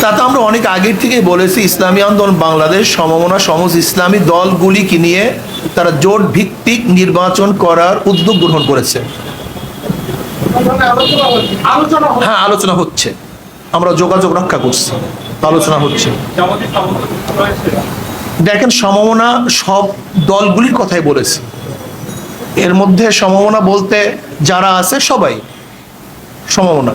তা তো আমরা অনেক আগের থেকেই বলেছি, ইসলামী আন্দোলন বাংলাদেশ সমমনা সমস্ত ইসলামী দলগুলিকে নিয়ে তারা জোট ভিত্তিক নির্বাচন করার উদ্যোগ গ্রহণ করেছে। হ্যাঁ আলোচনা হচ্ছে। আমরা যোগাযোগ রক্ষা করছি। আলোচনা হচ্ছে। দেখেন, সমমনা সব দলগুলির কথাই বলেছে। এর মধ্যে সমমনা বলতে যারা আছে সবাই সমমনা।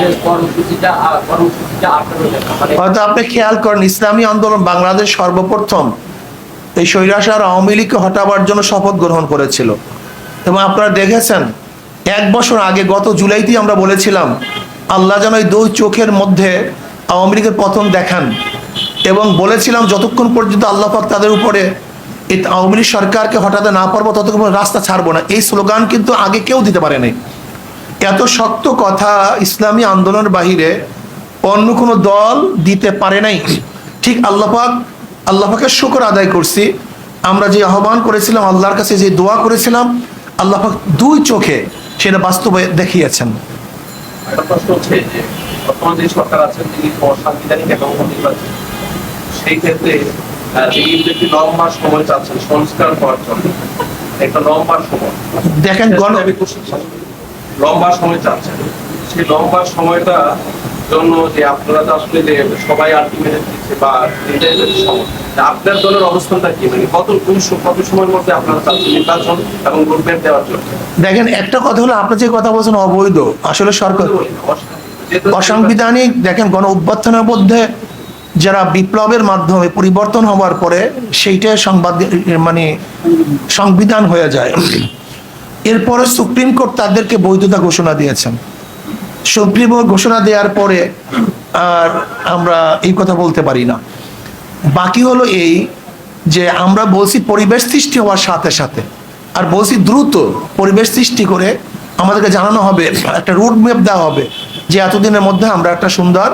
দেন মানে হয়তো আপনি খেয়াল করেন, ইসলামী আন্দোলন বাংলাদেশ সর্বপ্রথম এই স্বৈরাচার আওয়ামী লীগকে হটাবার জন্য শপথ গ্রহণ করেছিল। এবং আপনারা দেখেছেন, এক বছর আগে, গত জুলাইতেই আমরা বলেছিলাম, আল্লাহ যেন এই দুই চোখের মধ্যে আওয়ামী লীগের পতন দেখান। এবং বলেছিলাম, যতক্ষণ পর্যন্ত আল্লাহ পাক তাদের উপরে আওয়ামী লীগ সরকারকে হটাতে না পারব, ততক্ষণ রাস্তা ছাড়বো না। এই স্লোগান কিন্তু আগে কেউ দিতে পারে নাই এত শক্ত কথা ইসলামী আন্দোলনের বাহিরে অন্য কোনো দল দিতে পারে নাই। ঠিক আল্লাপাক আল্লাপাকের শুকর আদায় করছি। আমরা যে আহ্বান করেছিলাম আল্লাহর কাছে যে দোয়া করেছিলাম আল্লাপাক দুই চোখে সেটা বাস্তবে দেখিয়েছেন। সেই ক্ষেত্রে লম্বা সময় চাচ্ছেন সংস্কার করার জন্য। একটা লম্বা সময়। দেখেন গণ লম্বা সময় চাচ্ছেন সেই লম্বা সময়টা জন্য যে আপনারা তো আসলে যে সবাই আলটিমেট দিচ্ছে বা আপনার দলের অবস্থানটা কি? মানে কত কোন কত সময়ের মধ্যে আপনারা চাচ্ছেন নির্বাচন এবং রোডম্যাপ দেওয়ার জন্য? দেখেন একটা কথা হলো আপনি যে কথা বলছেন অবৈধ আসলে সরকার অসাংবিধানিক দেখেন গণ অভ্যর্থনের মধ্যে যারা বিপ্লবের মাধ্যমে পরিবর্তন হওয়ার পরে সেইটা সংবাদ মানে সংবিধান হয়ে যায়। এরপরে সুপ্রিম কোর্ট তাদেরকে বৈধতা ঘোষণা দিয়েছেন। সুপ্রিম কোর্ট ঘোষণা দেওয়ার পরে আর আমরা এই কথা বলতে পারি না। বাকি হলো এই যে আমরা বলছি পরিবেশ সৃষ্টি হওয়ার সাথে সাথে, আর বলছি দ্রুত পরিবেশ সৃষ্টি করে আমাদেরকে জানানো হবে, একটা রুট ম্যাপ দেওয়া হবে যে এতদিনের মধ্যে আমরা একটা সুন্দর,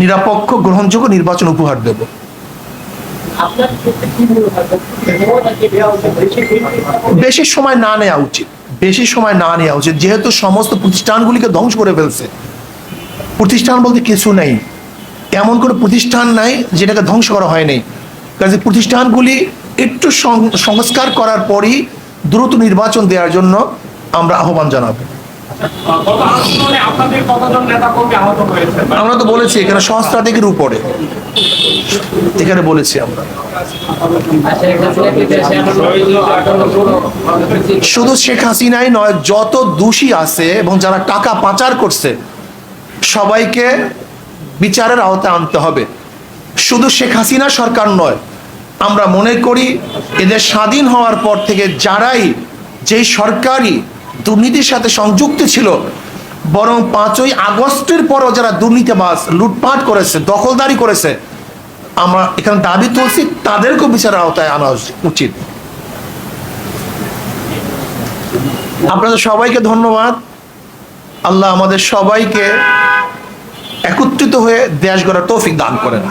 নিরপেক্ষ, গ্রহণযোগ্য নির্বাচন উপহার দেব। বেশি সময় না নেওয়া উচিত। বেশি সময় না নেওয়া উচিত। যেহেতু সমস্ত প্রতিষ্ঠানগুলিকে ধ্বংস করে ফেলছে, প্রতিষ্ঠান বলতে কিছু নেই। এমন কোনো প্রতিষ্ঠান নাই যেটাকে ধ্বংস করা হয়নি। কাজে প্রতিষ্ঠানগুলি একটু সংস্কার করার পরই দ্রুত নির্বাচন দেওয়ার জন্য আমরা আহ্বান জানাব। আমরা তো বলেছি, এখানে সহস্রাধিকের উপরে। এখানে বলেছি আমরা। শুধু শেখ হাসিনাই নয়, যত দোষী আছে এবং যারা টাকা পাচার করছে, সবাইকে বিচারের আওতায় আনতে হবে। শুধু শেখ হাসিনা সরকার নয়, আমরা মনে করি এদের স্বাধীন হওয়ার পর থেকে যারাই যেই সরকারি দুর্নীতির সাথে সংযুক্ত ছিল, বরং পাঁচই আগস্টের পরও যারা দুর্নীতিবাজ লুটপাট করেছে, দখলদারি করেছে, আমরা এখানে দাবি তুলছি, তাদেরকেও বিচারের আওতায় আনা উচিত। আপনাদের সবাইকে ধন্যবাদ। আল্লাহ আমাদের সবাইকে একত্রিত হয়ে দেশ গড়ার তৌফিক দান করেন।